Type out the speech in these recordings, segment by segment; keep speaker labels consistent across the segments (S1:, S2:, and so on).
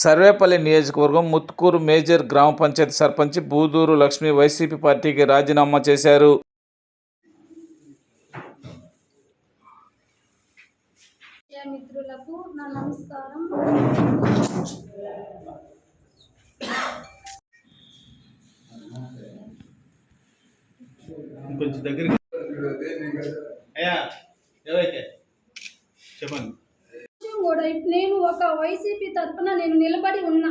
S1: సర్వేపల్లి నియోజకవర్గం ముత్కూరు మేజర్ గ్రామ పంచాయతీ సర్పంచ్ బూదూరు లక్ష్మి వైసీపీ పార్టీకి రాజీనామా చేశారు.
S2: మిత్రులకు నా నమస్కారం.
S3: కొంచెం దగ్గరికి అయ్యా. చెప్పండి.
S2: కూడా నేను ఒక వైసీపీ తరపున నేను నిలబడి ఉన్నా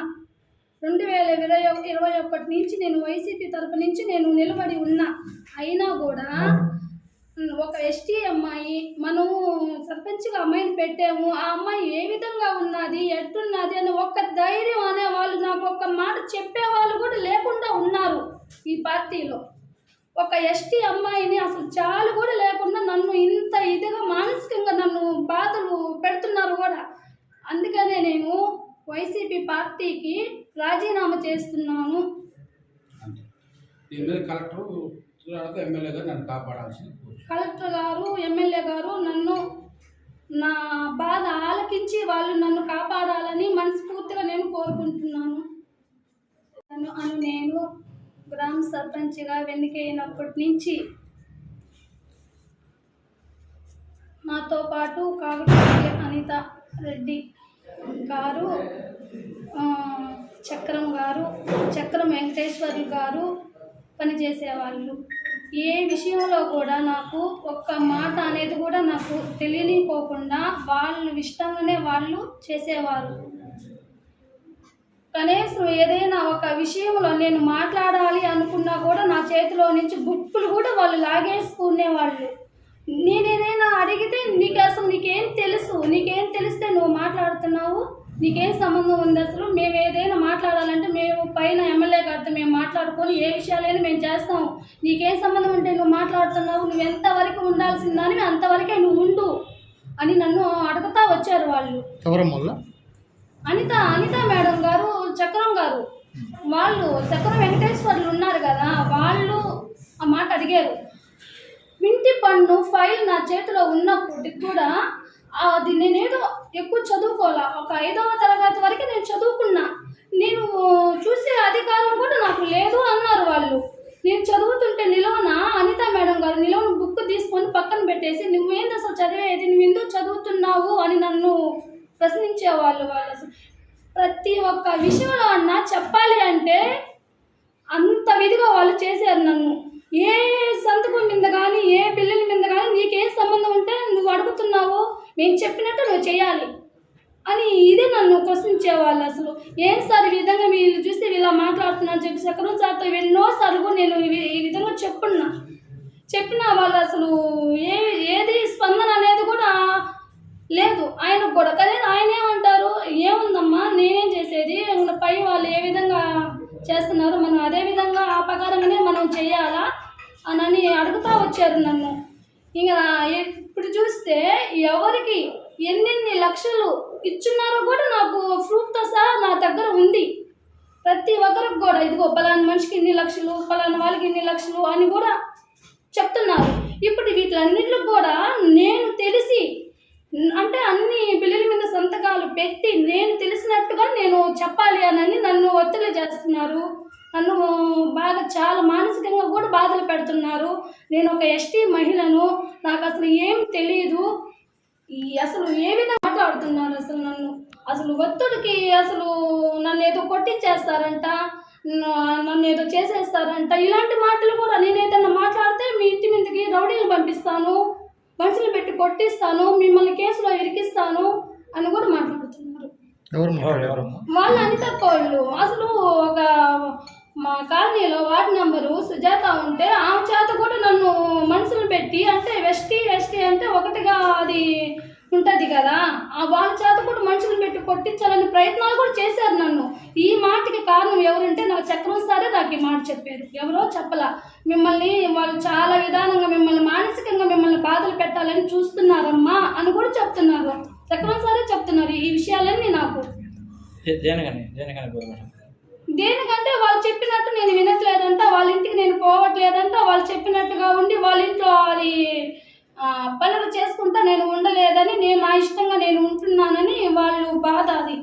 S2: రెండు వేల ఇరవై ఇరవై ఒకటి నుంచి నేను వైసీపీ తరపు నుంచి నేను నిలబడి ఉన్నా అయినా కూడా ఒక ఎస్టీ అమ్మాయి మనము సర్పంచ్గా అమ్మాయిని పెట్టాము ఆ అమ్మాయి ఏ విధంగా ఉన్నది ఎట్టున్నది అని ఒక్క ధైర్యం అనే వాళ్ళు నాకు ఒక్క మాట చెప్పే వాళ్ళు కూడా లేకుండా ఉన్నారు ఈ పార్టీలో. ఒక ఎస్టీ అమ్మాయిని అసలు చాలు కూడా లేకుండా నన్ను ఇంత ఇదిగా మానసికంగా నన్ను బాధలు పెడుతున్నారు కూడా. అందుకనే నేను వైసీపీ పార్టీకి రాజీనామా చేస్తున్నాను.
S4: కలెక్టర్ గారు
S2: ఎమ్మెల్యే గారు నన్ను నా బాధ ఆలకించి వాళ్ళు నన్ను కాపాడాలని మనస్ఫూర్తిగా నేను కోరుకుంటున్నాను. నన్ను అను నేను గ్రామ సర్పంచ్గా వెన్నికైనప్పటి నుంచి నాతో పాటు కావిటి అనిత రెడ్డి గారు చక్రం గారు చక్రం వెంకటేశ్వర్లు గారు పనిచేసేవాళ్ళు. ఏ విషయంలో కూడా నాకు ఒక్క మాట అనేది కూడా నాకు తెలియనిపోకుండా వాళ్ళు ఇష్టంగానే వాళ్ళు చేసేవారు. కనీసం ఏదైనా ఒక విషయంలో నేను మాట్లాడాలి అనుకున్నా కూడా నా చేతిలో నుంచి బుక్కులు కూడా వాళ్ళు లాగేసుకునేవాళ్ళు నేను ఏదైనా అడిగితే నీకు అసలు నీకేం తెలుసు? నీకేం తెలిస్తే నువ్వు మాట్లాడుతున్నావు? నీకేం సంబంధం ఉంది అసలు? మేము ఏదైనా మాట్లాడాలంటే మేము పైన ఎమ్మెల్యే గారితో మేము మాట్లాడుకొని ఏ విషయాలైనా మేము చేస్తాం. నీకేం సంబంధం ఉంటే నువ్వు మాట్లాడుతున్నావు? నువ్వు ఎంతవరకు ఉండాల్సిందని అంతవరకే నువ్వు ఉండు అని నన్ను అడుగుతా వచ్చారు వాళ్ళు.
S4: ఎవరమ్మల్లా
S2: అనిత అనిత మేడం గారు చక్రం గారు. వాళ్ళు చక్రం వెంకటేశ్వర్లు ఉన్నారు కదా వాళ్ళు ఆ మాట అడిగారు. వింటి పన్ను ఫైల్ నా చేతిలో ఉన్నప్పటికి కూడా అది నేనేదో ఎక్కువ చదువుకోవాలా ఒక ఐదవ తరగతి వరకు నేను చదువుకున్నా. నేను చూసే అధికారం కూడా నాకు లేదు అన్నారు వాళ్ళు. నేను చదువుతుంటే నిలవన? అనిత మేడం గారు నిలవన బుక్ తీసుకొని పక్కన పెట్టేసి నువ్వేంది అసలు చదివేది నువ్వు ఎందుకు చదువుతున్నావు? అని నన్ను ప్రశ్నించేవాళ్ళు వాళ్ళు అసలు ప్రతి ఒక్క విషయంలో అన్న చెప్పాలి అంటే అంత విధిగా వాళ్ళు చేశారు నన్ను. ఏ సంతకం మీద కానీ ఏ పిల్లల మీద కానీ నీకేం సంబంధం ఉంటే నువ్వు అడుగుతున్నావు నేను చెప్పినట్టు నువ్వు చేయాలి అని ఇదే నన్ను ప్రశ్నించేవాళ్ళు అసలు. ఏం సార్ ఈ విధంగా వీళ్ళు చూస్తే వీళ్ళ మాట్లాడుతున్నారు చెప్పి సకరు సార్తో ఎన్నోసార్లు నేను ఈ విధంగా చెప్పున్నా. చెప్పిన వాళ్ళు అసలు ఏ ఏది స్పందన అనేది కూడా లేదు ఆయనకు కూడా కానీ ఆయన ఏమంటారు ఏముందమ్మా నేనేం చేసేది మన పై వాళ్ళు ఏ విధంగా చేస్తున్నారు మనం అదే విధంగా ఆ ప్రకారంగానే మనం చేయాలా అని అడుగుతూ వచ్చారు నన్ను. ఇంకా ఇప్పుడు చూస్తే ఎవరికి ఎన్నెన్ని లక్షలు ఇచ్చున్నారో కూడా నాకు ప్రూఫ్తో సహా నా దగ్గర ఉంది. ప్రతి ఒక్కరికి కూడా ఇదిగో పలానా మనిషికి ఇన్ని లక్షలు పలానా వాళ్ళకి ఇన్ని లక్షలు అని కూడా చెప్తున్నారు. ఇప్పుడు వీటిలన్నిటికి కూడా నేను తెలిసి అంటే అన్ని పిల్లల మీద సంతకాలు పెట్టి నేను తెలిసినట్టుగా నేను చెప్పాలి అని నన్ను ఒత్తిడి చేస్తున్నారు. నన్ను బాగా చాలా మానసికంగా కూడా బాధలు పెడుతున్నారు. నేను ఒక ఎస్టీ మహిళను నాకు అసలు ఏం తెలియదు ఈ అసలు ఏ విధంగా మాట్లాడుతున్నారు అసలు నన్ను? అసలు ఒత్తిడికి అసలు నన్ను ఏదో కొట్టించేస్తారంట నన్ను ఏదో చేసేస్తారంట. ఇలాంటి మాటలు కూడా నేను ఏదైనా మాట్లాడితే మీ ఇంటి మీదకి రౌడీలు పంపిస్తాను. మనుషులు పెట్టి కొట్టిస్తాను మిమ్మల్ని కేసులో ఇరికిస్తాను అని కూడా మాట్లాడుతున్నారు.
S4: ఎవరు
S2: వాళ్ళు అనిత వాళ్ళు అసలు ఒక మా కాలనీలో వార్డు నెంబరు సుజాత ఉంటే ఆమె చేత కూడా నన్ను మనుషులు పెట్టి అంటే వెస్టీ వెస్టీ అంటే ఒకటిగా అది ఉంటుంది కదా? ఆ వాళ్ళ చేత కూడా మనుషులు పెట్టి కొట్టించాలని ప్రయత్నాలు కూడా చేశారు నన్ను. ఈ మాటకి కారణం ఎవరంటే నాకు చక్రం సరే నాకు ఈ మాట చెప్పారు ఎవరో చెప్పలా. మిమ్మల్ని వాళ్ళు చాలా విధానంగా మిమ్మల్ని మానసికంగా మిమ్మల్ని బాధలు పెట్టాలని చూస్తున్నారమ్మా అని కూడా చెప్తున్నారు. చక్రం సరే చెప్తున్నారు ఈ విషయాలన్నీ నాకు. దేనికంటే వాళ్ళు చెప్పినట్టు నేను వినట్లేదంట వాళ్ళ ఇంటికి నేను పోవట్లేదంట వాళ్ళు చెప్పినట్టుగా ఉండి వాళ్ళ ఇంట్లో అది పనులు చేసుకుంటా నేను ఉండలేదని నేను నా ఇష్టంగా నేను ఉంటున్నానని వాళ్ళు బాధ అది.